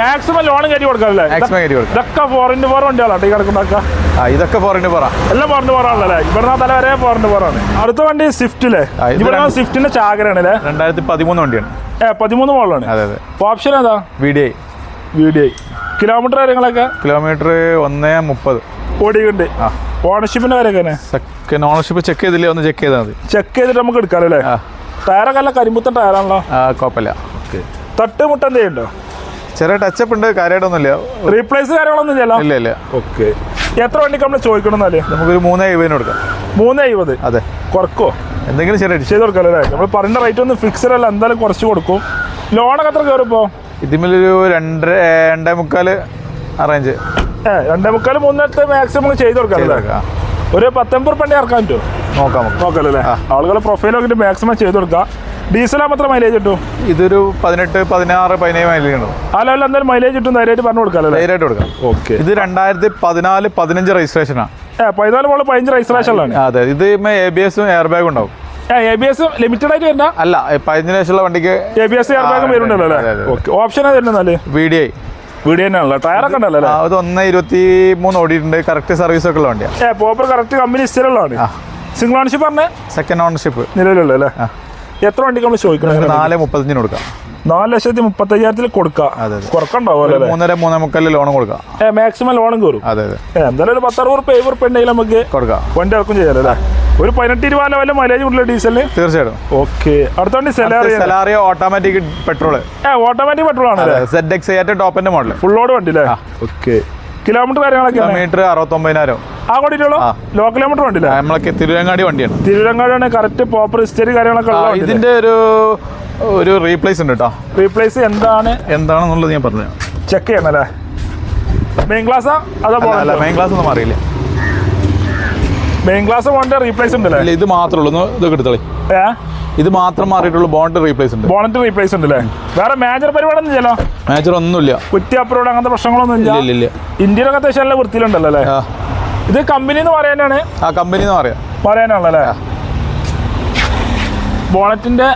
മാക്സിമം ലോൺ കയറ്റി കൊടുക്കാല്ലേ ഇതൊക്കെ ഫോറിന്റെ ഫോർ വണ്ടികളാണ്. ഈ കിടക്കുന്നൊക്കെ ഇതൊക്കെ ഫോറിന് പറ എല്ലാം ഫോറിന്റെ ഫോറാണല്ലേ ഇവിടുന്ന് തല വരെ ഫോറിന്റെ ഫോറാണ് അടുത്ത വണ്ടി സ്വിഫ്റ്റ് അല്ലേ ഇവിടെ സ്വിഫ്റ്റിന്റെ ചാകരാണ് അല്ലേ രണ്ടായിരത്തി പതിമൂന്ന് വണ്ടിയാണ്. പതിമൂന്ന് മോളാണ് അതെ അതെ. ഓപ്ഷൻ ഏതാ? V D I V D I kilometre കാര്യങ്ങളൊക്കെ? കിലോമീറ്റർ ഒന്നേ മുപ്പത്. ഓടിയുണ്ട് ആ. ഓണർഷിപ്പിന്റെ കാര്യമൊക്കെ സെക്കൻഡ് ഓണർഷിപ്പ് ചെക്ക് ചെയ്തില്ലേ? ഒന്ന് ചെക്ക് ചെയ്താൽ മതി. ചെക്ക് ചെയ്തിട്ട് നമുക്ക് എടുക്കാം അല്ലേ? ആ. ടയറൊക്കെ അല്ല കരിമ്പുത്തൻ ടയറാണല്ലോ ആ കുഴപ്പമില്ല. തട്ട് മുട്ട എന്തെയുണ്ടോ ചെറിയ ടച്ചപ്പ് ഉണ്ട് കാര്യമായിട്ടൊന്നുമില്ല റീപ്ലേസ് കാര്യങ്ങളൊന്നും ഇല്ല ഇല്ല. ഇല്ല ഓക്കെ എത്ര വണ്ടിക്ക് നമ്മൾ ചോദിക്കണം എന്നാൽ നമുക്കൊരു മൂന്നേ എഴുപതിന് കൊടുക്കാം. മൂന്ന് എഴുപത് അതെ. കുറക്കോ എന്തെങ്കിലും ചെറിയ ചെയ്ത് കൊടുക്കാം അല്ലേ? നമ്മൾ പറഞ്ഞ റേറ്റ് ഒന്നും ഫിക്സഡ് അല്ല എന്തായാലും കുറച്ച് കൊടുക്കും. ലോണൊക്കെ എത്ര കയറും ഇപ്പോൾ ഇതിമേലൊരു രണ്ടര രണ്ടേ മുക്കാൽ അറേഞ്ച് ഏ രണ്ടേ മുക്കാൽ മൂന്നിനടുത്ത് മാക്സിമം ചെയ്ത് കൊടുക്കാം. ഒരു പത്തൊമ്പത് പണ്ടി ഇറക്കാൻ പറ്റുമോ നോക്കാം നോക്കാം അല്ലേ? ആളുകളെ പ്രൊഫൈൽ നോക്കിയിട്ട് മാക്സിമം ചെയ്ത് കൊടുക്കാം. ഡീസലാകുമ്പോൾ മാത്രം മൈലേജ് കിട്ടും? ഇതൊരു പതിനെട്ട് പതിനാറ് പതിനേഴ് മൈലേജ് ഉണ്ടാവും ആ ലെവലിൽ എന്തായാലും മൈലേജ് കിട്ടും ധൈര്യമായിട്ട് പറഞ്ഞു കൊടുക്കാം അല്ലേ? കൊടുക്കാം. ഓക്കെ ഇത് രണ്ടായിരത്തി പതിനാല് പതിനഞ്ച് രജിസ്ട്രേഷനാണ് ആണ് പതിനാല് മോൾ പതിനഞ്ച് രജിസ്ട്രേഷനിലാണ് അതെ ഇത് എ ബി എസും എയർ ബാഗും ഉണ്ടാവും. ലിമിറ്റഡ് ആയിട്ട് അല്ല പതിനഞ്ച് ലക്ഷമുള്ള വണ്ടിക്ക് എ ബി എസ് എയർ ബാഗും ആ, വരുന്നുണ്ടല്ലോ അതെ, അല്ലേ അതെ, അതെ. ഓക്കെ ഓപ്ഷൻ വരുന്നല്ലേ വി ഡി ഐ വീഡിയോ ടയറൊക്കെ ഉണ്ടല്ലോ അത് ഒന്ന് ഇരുപത്തി മൂന്ന് ഓടിയിട്ടുണ്ട്. കറക്റ്റ് സർവീസ് ഒക്കെ ഉള്ള വണ്ടിയാണ് പോപ്പർ കറക്റ്റ് കമ്പനി സ്ഥിരമുള്ളതാണ്. സിംഗിൾ ഓണർഷിപ്പ് പറഞ്ഞ? സെക്കൻഡ് ഓണർഷിപ്പ് നിലവിലുള്ള അല്ലേ. എത്ര വണ്ടിക്ക് നമ്മൾ ചോദിക്കണം നാല് മുപ്പത്തഞ്ചിന് കൊടുക്കാം. നാല് ലക്ഷത്തി മുപ്പത്തയ്യായിരത്തിൽ കൊടുക്കാം. കുറക്കുണ്ടാവും ഒരു അല്ലേ മൂന്നര മൂന്നേ മുക്കാലിൽ ലോൺ കൊടുക്കാം. ഏ മാക്സിമം ലോണും കയറും. അതെ അതെ. എന്തായാലും ഒരു പത്തറുപത് റുപ്യ എഴുപത് റുപ്യ ഉണ്ടെങ്കിൽ നമുക്ക് കൊടുക്കാം. വണ്ടി ഇറക്കും ചെയ്യാലോ അല്ലേ? ഒരു പതിനെട്ട് ഇരുപത് വല്ല മൈലേജ് കൂടുതൽ ഡീസലിന് തീർച്ചയായിട്ടും. ഓക്കെ. അടുത്ത വണ്ടി സെലാറി Celerio automatic petrol automatic petrol ആണ് സെഡ് എക്സ് ഏറ്റവും ടോപ്പിന്റെ മോഡൽ ഫുൾ ലോഡ് വണ്ടി അല്ലേ? ഓക്കെ. കിലോമീറ്റർ കാര്യങ്ങളൊക്കെ കിലോമീറ്റർ അറുപത്തൊമ്പതിനായിരം. ആ കൊണ്ടിട്ടുള്ളൂ ലോക്കൽ ലോ കിലോമീറ്റർ വണ്ടിയില്ല? നമ്മളൊക്കെ തിരുവങ്ങാടി വണ്ടിയാണ്. ആണ് കറക്റ്റ് പ്രോപ്പർ ഹിസ്റ്ററി കാര്യങ്ങളൊക്കെ ആ, ഉള്ള വണ്ടി ഇതിന്റെ ഒരു ഒരു റീപ്ലേസ് ഉണ്ട് കേട്ടോ റീപ്ലേസ് എന്താണ്? എന്താണെന്നുള്ളത് ഞാൻ പറഞ്ഞു ചെക്ക് ചെയ്യണല്ലേ? മെയിൻ ക്ലാസ്സാ അതോ മെയിൻ ക്ലാസ് ഒന്നും അറിയില്ല. മെയിൻ ക്ലാസ് പോകേണ്ട റീപ്ലേസ് ഉണ്ടല്ലേ? ഇത് മാത്രമേ ഉള്ളൂ. ഒന്ന് ഇത് എടുത്തോളി. ഇത് മാത്രം മാറിയിട്ടുള്ളൂ ബോണ്ട് റീപ്ലേസ് ഉണ്ട്. ബോണ്ട് റീപ്ലേസ് ഉണ്ട് അല്ലേ വേറെ മേജർ പരിപാടി ഒന്നും ഇല്ലല്ലോ? മേജർ ഒന്നുമില്ല. കുറ്റി അപ്രോഡ് അങ്ങനത്തെ പ്രശ്നങ്ങളൊന്നും ഇല്ല? ഇല്ല ഇന്ത്യയിലൊക്കെ അത്യാവശ്യം നല്ല വൃത്തിയിലുണ്ടല്ലോ അല്ലേ? ഇത് കമ്പനി എന്ന് പറയാനാണ്. ആ കമ്പനി എന്ന് പറയാം. പറയാനാണല്ലേ ബോണറ്റിന്റെ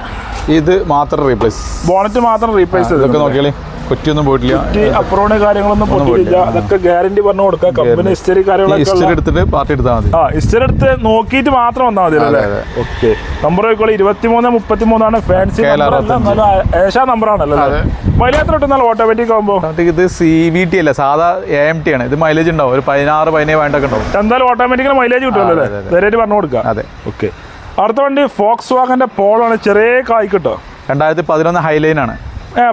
ഇത് മാത്രം റീപ്ലേസ് ബോണറ്റ് മാത്രം റീപ്ലേസ് ഇതൊക്കെ നോക്കിയാലേ കുറ്റിയൊന്നും പോയിട്ടില്ല. അപ്രോഡ് കാര്യങ്ങളൊന്നും പോയിട്ടില്ല. അതൊക്കെ ഗ്യാരണ്ടി പറഞ്ഞു കൊടുക്കുക. കമ്പനി ഹിസ്റ്ററി കാര്യങ്ങളൊക്കെ എടുത്തിട്ട് പാർട്ടി എടുത്താൽ മതി. ആ ഹിസ്റ്ററി എടുത്ത് നോക്കിയിട്ട് മാത്രം വന്നാൽ മതി അല്ലേ? ഓക്കെ നമ്പർ നോക്കിക്കോളൂ ഇരുപത്തിമൂന്ന് മുപ്പത്തിമൂന്നാണ്. ഫാൻസി ഏഷാ അതെ. മൈലേജ് കിട്ടുന്നാൽ ഓട്ടോമാറ്റിക് ആകുമ്പോൾ ഇത് സി വി ടി അല്ല സാധാ എ എം ടി ആണ്. ഇത് മൈലേജ് ഉണ്ടാവും. ഒരു പതിനാറ് പതിനേഴ് വേണ്ടൊക്കെ ഉണ്ടാവും. എന്തായാലും ഓട്ടോമാറ്റിക്കലി മൈലേജ് കിട്ടുമല്ലോ അല്ലേ? നേരായിട്ട് പറഞ്ഞു കൊടുക്കുക. അതെ. ഓക്കെ അടുത്ത വണ്ടി ഫോക്സ് വാഗന്റെ പോളാണ് ചെറിയ കായ് കിട്ടോ? രണ്ടായിരത്തി പതിനൊന്ന് ഹൈലൈൻ ആണ്.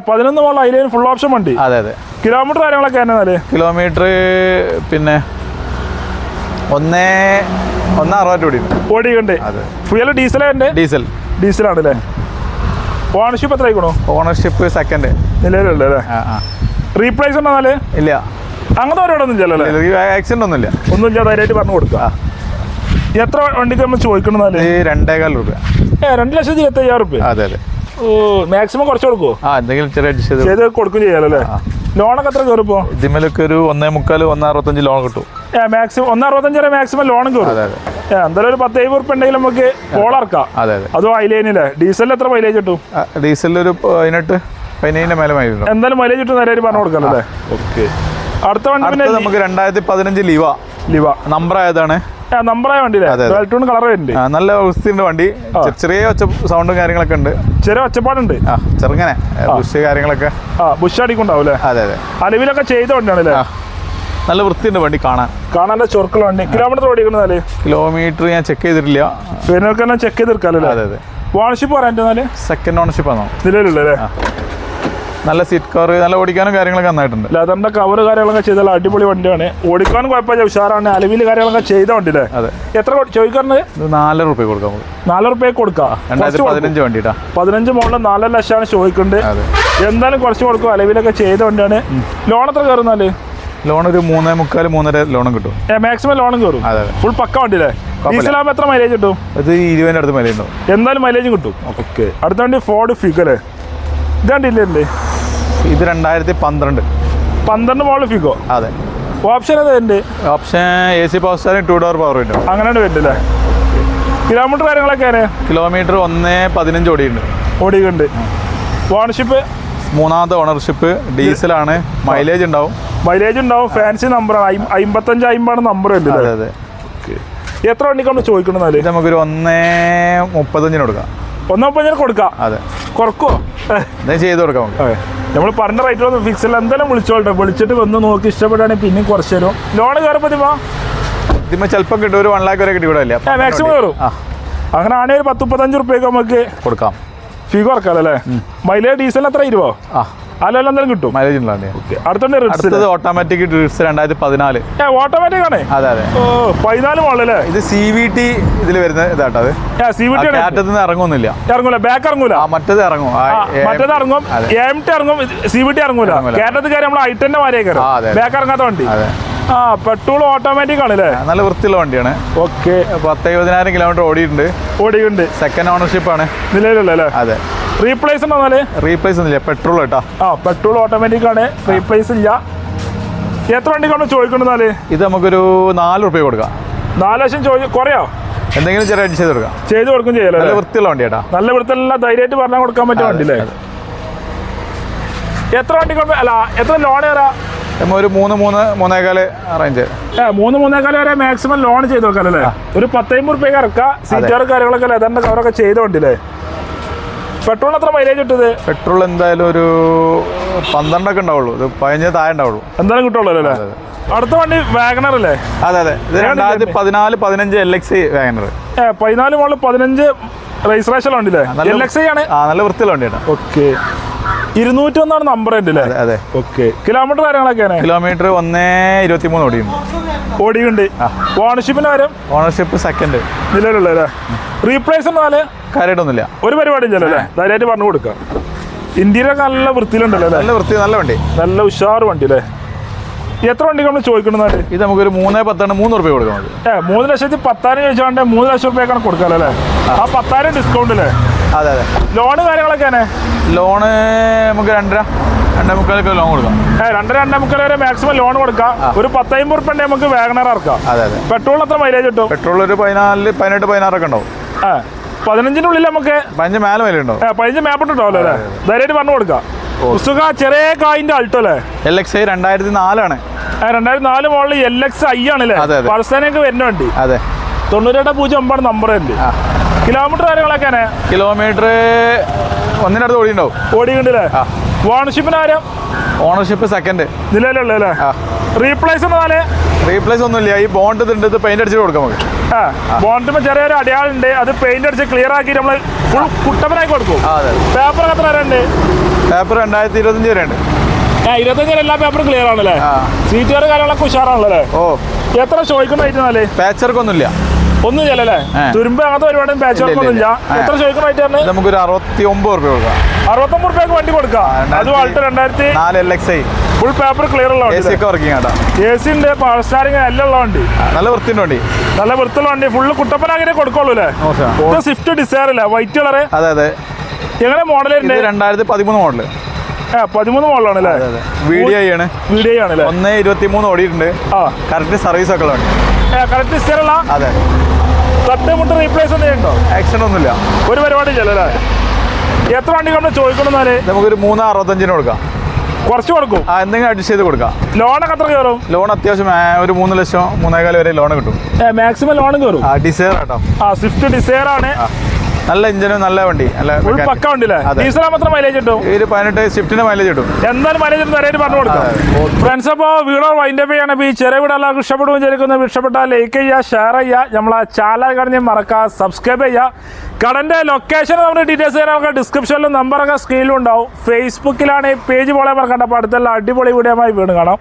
പതിനൊന്ന് മോളിൽ അതിലേ ഫുൾ ഓപ്ഷൻ വണ്ടി. അതെ അതെ. കിലോമീറ്റർ കാര്യങ്ങളൊക്കെ എന്നാൽ കിലോമീറ്റർ പിന്നെ ഒന്നേ ഒന്ന് അറുപത് ഓടി അതെ. ഡീസൽ ഡീസലുണ്ട് ഡീസൽ ഡീസലാണല്ലേ ഓണർഷിപ്പ് എത്ര ആയിക്കണോ ഓണർഷിപ്പ് സെക്കൻഡ് നിലവിലുണ്ട് അല്ലേ റീപ്ലേസ് ഉണ്ടെന്നാൽ ഇല്ല. അങ്ങനത്തെ പരിപാടിയൊന്നും ഇല്ലല്ലോ അല്ലേ? ആക്സിഡന്റ് ഒന്നുമില്ല. ഒന്നും ഇല്ല ധൈര്യമായിട്ട് പറഞ്ഞു കൊടുക്കുക. എത്ര വണ്ടിക്ക് നമ്മൾ ചോദിക്കണമെന്നാൽ ഇത് രണ്ടേകാൽ രൂപ. ഏ രണ്ട് ലക്ഷത്തി ഇരുപത്തി അയ്യായിരം റുപ്യ അതെ അതെ. ഓ മാക്സിമം കുറച്ച് കൊടുക്കുമോ ആ എന്തെങ്കിലും ചെറിയ അഡ്ജസ്റ്റ് ചെയ്ത് ചെയ്ത് കൊടുക്കും ചെയ്യാലോ അല്ലേ ലോണൊക്കെ എത്ര കയറിപ്പോ? ഇതിമേലൊക്കെ ഒരു ഒന്നേ മുക്കാൽ ഒന്നറുപത്തഞ്ച് ലോൺ കിട്ടും. ഏ മാക്സിമം ഒന്നറുപത്തഞ്ച് വരെ മാക്സിമം ലോണും കയറും. അതെ അതെ. എന്തായാലും ഒരു പത്ത് എഴുപത് ഉണ്ടെങ്കിൽ നമുക്ക് പോളറക്കാം അതെ അതെ. അതോ ഐലൈനില്ലേ ഡീസലിൽ എത്ര മൈലേജ് കിട്ടും? ഡീസലിൽ ഒരു പതിനെട്ട് പതിനേഴിന്റെ മേലെ മൈലേജ് ഉണ്ടാവും എന്തായാലും മൈലേജ് കിട്ടും നേരെ പറഞ്ഞു കൊടുക്കാം അല്ലേ? ഓക്കെ. അടുത്ത വണ്ടി നമുക്ക് രണ്ടായിരത്തി പതിനഞ്ച് ലിവ. ലിവ. നമ്പർ ആയതാണ് നമ്പറായ കളർ വരുന്നുണ്ട് നല്ല വൃത്തിയുണ്ട് വണ്ടി. ചെറിയ ഒച്ച സൗണ്ടും കാര്യങ്ങളൊക്കെ ഉണ്ട്. ചെറിയ ഒച്ചപ്പാടുണ്ട്. ആ ചെറുങ്ങനെ ബുഷ് കാര്യങ്ങളൊക്കെ. ആ ബുഷ് അടിക്കുണ്ടാവും അതെ അതെ. അലവിലൊക്കെ ചെയ്ത വണ്ടിയാണല്ലേ നല്ല വൃത്തിയുണ്ട് വണ്ടി കാണാൻ. കാണാൻ ചൊറുക്കുള്ള വണ്ടി. കിലോമീറ്റർ ഓടിക്കുന്നത് കിലോമീറ്റർ ഞാൻ ചെക്ക് ചെയ്തിട്ടില്ല. പിന്നെ ചെക്ക് ചെയ്തിരിക്കാല്ലോ അതെ അതെ. ഓണർഷിപ്പ് പറയാൻ സെക്കൻഡ് ഓണർഷിപ്പ് ആണോ? നിലവിലുള്ളല്ലേ നല്ല സീറ്റ് കവർ നല്ല ഓടിക്കാനും കാര്യങ്ങളൊക്കെ നന്നായിട്ടുണ്ട്. ലെതറിന്റെ കവർ കാര്യങ്ങളൊക്കെ ചെയ്താൽ അടിപൊളി വണ്ടിയാണ്. ഓടിക്കാനും കുഴപ്പമില്ല ഉഷാറാണ്. അലവിൽ കാര്യങ്ങളൊക്കെ ചെയ്ത വണ്ടിയില്ലേ അതെ. എത്ര ചോദിക്കാറുണ്ട്? ഇത് നാലര റുപ്യ കൊടുക്കാം നാല് റുപ്യ കൊടുക്കാം. രണ്ടായിരത്തി പതിനഞ്ച് വണ്ടിട്ടാ. പതിനഞ്ച് മുകളിൽ നാലര ലക്ഷമാണ് ചോദിക്കുന്നത് എന്തായാലും കുറച്ച് കൊടുക്കും. അലവിലൊക്കെ ചെയ്ത വണ്ടിയാണ് ലോൺ എത്ര കയറുന്നാൽ ലോൺ ഒരു മൂന്നേ മുക്കാൽ മൂന്നര ലോണും കിട്ടും. മാക്സിമം ലോണും കയറും. ഫുൾ പക്ക വണ്ടിയില്ലേ? അല്ലേ ആകുമ്പോൾ എത്ര മൈലേജ് കിട്ടും? ഇത് ഇരുപതിന്റെ അടുത്ത് മൈലേജ് ഉണ്ടാവും. എന്തായാലും മൈലേജും കിട്ടും. ഓക്കെ. അടുത്ത വണ്ടി ഫോർഡ് ഫിഗർ ഇത് കണ്ടില്ലേ? ഇത് രണ്ടായിരത്തി പന്ത്രണ്ട്. പന്ത്രണ്ട് മോഡൽ ഫിഗോ അതെ. ഓപ്ഷൻ ഏതാ option A C power steering two door power window അങ്ങനെയാണ് വരുന്നില്ലേ കിലോമീറ്റർ കാര്യങ്ങളൊക്കെ കിലോമീറ്റർ ഒന്നേ പതിനഞ്ച് ഓടിയുണ്ട് ഓടിയുണ്ട് ഓണർഷിപ്പ് മൂന്നാമത്തെ ഓണർഷിപ്പ് ഡീസലാണ് മൈലേജ് ഉണ്ടാവും. മൈലേജ് ഉണ്ടാവും. ഫാൻസി നമ്പറാണ് അമ്പത്തഞ്ച് അമ്പതാണ് നമ്പർ ഉണ്ട് അതെ എത്ര വണ്ടിക്ക് നമ്മൾ ചോദിക്കണമെന്നാൽ നമുക്കൊരു ഒന്നേ മുപ്പത്തഞ്ചിന് കൊടുക്കാം. ഒന്നേ മുപ്പത്തഞ്ചിന് കൊടുക്കാം. അതെ. കുറക്കോ? ചെയ്ത് കൊടുക്കാം നമ്മൾ പറഞ്ഞ റേറ്റ് ഒന്നും ഫിക്സ് അല്ല എന്തായാലും വിളിച്ചോട്ടെ വിളിച്ചിട്ട് വന്ന് നോക്കി ഇഷ്ടപ്പെടുകയാണെങ്കിൽ പിന്നെയും കുറച്ച് തരും. ലോൺ കയറുമ്പോൾ തിമ ഇതിമ്മ ചിലപ്പോൾ കിട്ടും. ഒരു വൺ ലാക്ക് വരെ കിട്ടിവിടില്ല മാക്സിമം കയറും. അങ്ങനെ ആണെങ്കിൽ ഒരു പത്ത് മുപ്പത്തഞ്ച് റുപ്യക്ക് നമുക്ക് കൊടുക്കാം. ഫീ കുറക്കാം അല്ലേ മൈലേജ് ഡീസൽ എത്ര ഇരുപോ ആ. അല്ലെല്ലാം എന്തായാലും കിട്ടും. മൈലേജ് അടുത്തുണ്ട് റിഡ്സ് അടുത്തത് ഓട്ടോമാറ്റിക് ഡ്രിഡ്സ് രണ്ടായിരത്തി പതിനാല്. ഓട്ടോമാറ്റിക് ആണ്? അതെ അതെ. ഓ പതിനാല് മോളല്ലേ ഇത് സി വി ടി ഇതിൽ വരുന്ന ഇതാട്ടോ അത്. സി വി ടി ആണ്. നിന്ന് ഇറങ്ങുന്നില്ല. ഇറങ്ങൂല. ബാക്ക് ഇറങ്ങൂല. മറ്റത് ഇറങ്ങും. മറ്റേത് ഇറങ്ങും. എം ടി ഇറങ്ങും. സി വി ടി ഇറങ്ങൂല. കേരളത്തിൽ കാര്യം നമ്മൾ ഐറ്റന്റെ മാറിയേ കയറും. ബാക്ക് ഇറങ്ങാത്ത വണ്ടി. ആ പെട്രോൾ ഓട്ടോമാറ്റിക് ആണല്ലേ നല്ല വൃത്തിയുള്ള വണ്ടിയാണ്. ഓക്കെ പത്ത് എഴുപതിനായിരം കിലോമീറ്റർ ഓടിയിട്ടുണ്ട്. ഓടിയിട്ടുണ്ട്. സെക്കൻഡ് ഓണർഷിപ്പ് ആണ്. നിലവിലുള്ള അല്ലേ അതെ. റീപ്ലേസ് ഉണ്ടോന്നാൽ റീപ്ലേസ് ഒന്നുമില്ല പെട്രോൾ കേട്ടോ. ആ പെട്രോൾ ഓട്ടോമാറ്റിക് ആണ്. റീപ്ലേസ് ഇല്ല. എത്ര വണ്ടി നമ്മൾ ചോദിക്കണമെന്നാൽ ഇത് നമുക്കൊരു നാല് റുപ്യ കൊടുക്കാം. നാല് ലക്ഷം ചോദിച്ചു കുറയോ? എന്തെങ്കിലും ചെറിയ ചെയ്ത് കൊടുക്കാം. ചെയ്ത് കൊടുക്കും ചെയ്യാലോ നല്ല വൃത്തിയുള്ള വണ്ടി കേട്ടോ നല്ല വൃത്തിയുള്ള ധൈര്യമായിട്ട് പറഞ്ഞാൽ കൊടുക്കാൻ പറ്റിയ വണ്ടി അല്ലേ? എത്ര വണ്ടിക്ക് അല്ല എത്ര ലോൺ നമ്മ ഒരു മൂന്ന് മൂന്ന് മൂന്നേകാൽ റേഞ്ച് മൂന്ന് മൂന്നേക്കാലം വരെ മാക്സിമം ലോൺ ചെയ്ത് വെക്കാം അല്ലേ? ഒരു പത്തേമ്പത് റുപ്യ ഇറക്കാം സീറ്റാർ കാര്യങ്ങളൊക്കെ ലെതറിന്റെ കവറൊക്കെ ചെയ്ത വണ്ടിയില്ലേ പെട്രോൾ എത്ര മൈലേജ് കിട്ടത് പെട്രോൾ എന്തായാലും ഒരു പന്ത്രണ്ടൊക്കെ ഉണ്ടാവുള്ളൂ. ഇത് പതിനഞ്ച് താഴെ ഉണ്ടാവുള്ളൂ. എന്തായാലും കിട്ടുള്ളൂ അല്ലേ? അടുത്ത വണ്ടി വാഗണർ അല്ലേ? അതെ അതെ. രണ്ടായിരത്തി പതിനാല് പതിനഞ്ച് എൽ എക്സ് വാഗനർ ഏ പതിനാല് മോളിൽ പതിനഞ്ച് രജിസ്ട്രേഷൻ വണ്ടിയില്ലേ? എൽ എക്സ് ആണ്? ആ നല്ല വൃത്തിയുള്ള വണ്ടിയാണ്. ഓക്കെ. ഇരുന്നൂറ്റി ഒന്നാണ് നമ്പർ ഉണ്ടല്ലേ അതെ അതെ. ഓക്കെ. കിലോമീറ്റർ കാര്യങ്ങളൊക്കെയാണ് കിലോമീറ്റർ ഒന്നേ ഇരുപത്തി മൂന്ന് ഓടിയുണ്ട് ഓടിയുണ്ട് ഓണർഷിപ്പിന്റെ കാര്യം ഓണർഷിപ്പ് സെക്കൻഡ് നിലവിലുള്ള അല്ലേ? റീപ്ലേസ് എന്നാൽ കാര്യമായിട്ടൊന്നുമില്ല ഒരു പരിപാടിയും ചെല്ലല്ലേ ധൈര്യമായിട്ട് പറഞ്ഞു കൊടുക്കാം ഇന്ത്യയിലൊക്കെ നല്ല വൃത്തിയിലുണ്ടല്ലോ നല്ല വൃത്തി നല്ല വണ്ടി. നല്ല ഉഷാറ് വണ്ടി അല്ലേ? എത്ര വണ്ടി നമ്മൾ ചോദിക്കണമെന്നാൽ ഇത് നമുക്കൊരു മൂന്നേ പത്താണ് മൂന്ന് റുപ്യ കൊടുക്കണം ഏ മൂന്ന് ലക്ഷത്തി പത്തായിരം ചോദിച്ചാണ്ട് മൂന്ന് ലക്ഷം റുപ്യക്കാണ് കൊടുക്കാല്ലോ അല്ലേ? ആ. പത്തായിരം ഡിസ്കൗണ്ട് അല്ലേ അതെ അതെ. ലോണ് തന്നെ ലോണ് നമുക്ക് രണ്ടര രണ്ടേ മുക്കാലൊക്കെ ലോൺ കൊടുക്കാം. ഏ രണ്ടര രണ്ടേ മുക്കാൽ വരെ മാക്സിമം ലോൺ കൊടുക്കാം. ഒരു പത്തമ്പത് റുപ്യ നമുക്ക് വാഗണർ ഇറക്കാം. അതെ അതെ. പെട്രോൾ എത്ര മൈലേജ് കിട്ടും? പെട്രോൾ ഒരു പതിനാല് പതിനെട്ട് പതിനാറൊക്കെ ഉണ്ടാവും. ഉള്ളിൽ നമുക്ക് പതിനഞ്ച് മേലെ വില ഉണ്ടോ പതിനഞ്ച് മാപ്പ് ഉണ്ടാവല്ലോ അല്ലേ? ധൈര്യമായിട്ട് പറഞ്ഞു കൊടുക്കാം. പുസ്തക ചെറിയ കായിന്റെ അൾട്ടോ അല്ലേ? എൽ എക്സ് ഐ രണ്ടായിരത്തി നാലാണ് രണ്ടായിരത്തി നാല് മോളിൽ എൽ എക്സ് ഐ ആണല്ലേ. പൾസനൊക്കെ വരുന്ന വണ്ടി. അതെ. തൊണ്ണൂറ്റെട്ട് പൂജ്യം ഒമ്പത് നമ്പർ ഉണ്ട് കിലോമീറ്റർ കാര്യങ്ങളൊക്കെ കിലോമീറ്റർ ഒന്നിനടുത്ത് ഓടിയുണ്ടാവും ഓടിയുണ്ടല്ലേ. ഓണർഷിപ്പിന് കാര്യം ഓണർഷിപ്പ് സെക്കൻഡ് നിലവിലുള്ള അല്ലേ റീപ്ലേസ് എന്നാൽ റീപ്ലേസ് ഒന്നുമില്ല. ഈ ബോണ്ട് ഇതുണ്ട് ഇത് പെയിന്റ് അടിച്ചിട്ട് കൊടുക്കാം നമുക്ക്. ബോണ്ടിന് ചെറിയൊരു അടയാളുണ്ട് അത് പെയിന്റ് അടിച്ച് ക്ലിയർ ആക്കി നമ്മൾ ഫുൾ കുട്ടപ്പനായി കൊടുക്കും. പേപ്പർ എത്ര വരെ പേപ്പർ രണ്ടായിരത്തി ഇരുപത്തഞ്ച് വരെ ഉണ്ട് ഇരുപത്തഞ്ചിന് എല്ലാ പേപ്പറും ക്ലിയർ ആണല്ലേ? സീറ്റുകാർ കാര്യങ്ങളൊക്കെ ഉഷാറാണല്ലേ ഓ. എത്ര ചോദിക്കുന്ന റേറ്റ് എന്നാൽ പാച്ചർക്കൊന്നുമില്ല ഒന്നും ചെയ്യലല്ലേ ഏ. തുരുമ്പ് അങ്ങനത്തെ പരിപാടിയും പാച്ച് ഇല്ല, ഒന്നും ഇല്ല. ഇല്ല. എത്ര ചോദിക്കണം ഇത് നമുക്കൊരു അറുപത്തി ഒമ്പത് റുപ്യ കൊടുക്കാം. അറുപത്തൊമ്പത് റുപ്യക്ക് വണ്ടി കൊടുക്കാം? അത് വാൾട്ട് ആൾട്ട് രണ്ടായിരത്തി നാല് L X I full paper clear ഉള്ള എ സി ഉണ്ട് പവർ സ്റ്റാറിങ് എല്ലാം ഉള്ള വണ്ടി. നല്ല വൃത്തിന്റെ വണ്ടി. നല്ല വൃത്തിയുള്ള വണ്ടി. ഫുള്ള് കുട്ടപ്പനാകിനെ കൊടുക്കുള്ളൂ അല്ലേ? സ്വിഫ്റ്റ് ഡിസയർ അല്ലേ? വൈറ്റ് കളറ് അതെ അതെ. എങ്ങനെ മോഡൽ രണ്ടായിരത്തി പതിമൂന്ന് മോഡൽ പതിമൂന്ന് മോഡലാണ് വീഡിയോ ആണ്. വീഡിയോ ആണ് ഒന്ന് ഇരുപത്തി മൂന്ന് ഓടിയിട്ടുണ്ട് കറക്റ്റ് സർവീസ് ഒക്കെ ഉള്ള വണ്ടി. കറക്റ്റ് അല്ല അതെ. തട്ടുമുട്ട് റീപ്ലേസ് ഒന്നും ചെയ്യണ്ടോ? ആക്സിഡന്റ് ഒന്നുമില്ല. ഒരു പരിപാടി ചെല്ലല്ലേ എത്ര വണ്ടി നമ്മൾ ചോദിക്കണമെന്നാൽ? ഇത് നമുക്കൊരു മൂന്ന് അറുപത്തഞ്ചിന് കൊടുക്കാം. കുറച്ച് കൊടുക്കും. ആ എന്തെങ്കിലും അഡ്ജസ്റ്റ് ചെയ്ത് കൊടുക്കാം. ലോണൊക്കെ എത്ര കയറും ലോൺ അത്യാവശ്യം ആ, ഒരു മൂന്ന് ലക്ഷം മൂന്നേകാൽ വരെ ലോൺ കിട്ടും. മാക്സിമം ലോൺ കയറും. ആ ഡിസൈർ കേട്ടോ ആ സ്വിഫ്റ്റ് ഡിസയർ ആണ്. നല്ല ഇഞ്ചിനും നല്ല വണ്ടി നല്ല ഫുൾ mechanic. പക്ക ഉണ്ടല്ലേ ഡീസൽ മാത്രം മൈലേജ് കിട്ടും? ഒരു പതിനെട്ട് സ്വിഫ്റ്റിന് മൈലേജ് കിട്ടും. എന്തായാലും മൈലേജ് പറഞ്ഞു കൊടുക്കാം. ഫ്രണ്ട്സ് അപ്പോൾ വീടോ വൈൻഡപ്പ് ചെയ്യണം. ഈ ചെറിയ വീഡിയോ എല്ലാവർക്കും ഇഷ്ടപ്പെടും വിചാരിക്കുന്നു ഇഷ്ടപ്പെട്ടാൽ ലൈക്ക് ചെയ്യുക ഷെയർ ചെയ്യുക. നമ്മളെ ചാനൽ കടഞ്ഞ് മറക്കുക സബ്സ്ക്രൈബ് ചെയ്യുക. കടന്റെ ലൊക്കേഷൻ നമ്മുടെ ഡീറ്റെയിൽസ് ചെയ്യാനൊക്കെ ഡിസ്ക്രിപ്ഷനിലും നമ്പറൊക്കെ സ്ക്രീനിലും ഉണ്ടാവും. ഫേസ്ബുക്കിലാണ് ഈ പേജ് പോലെ മറക്കണ്ട. അപ്പോൾ അടുത്തുള്ള അടിപൊളി വീഡിയോ വീണ്ടും കാണാം.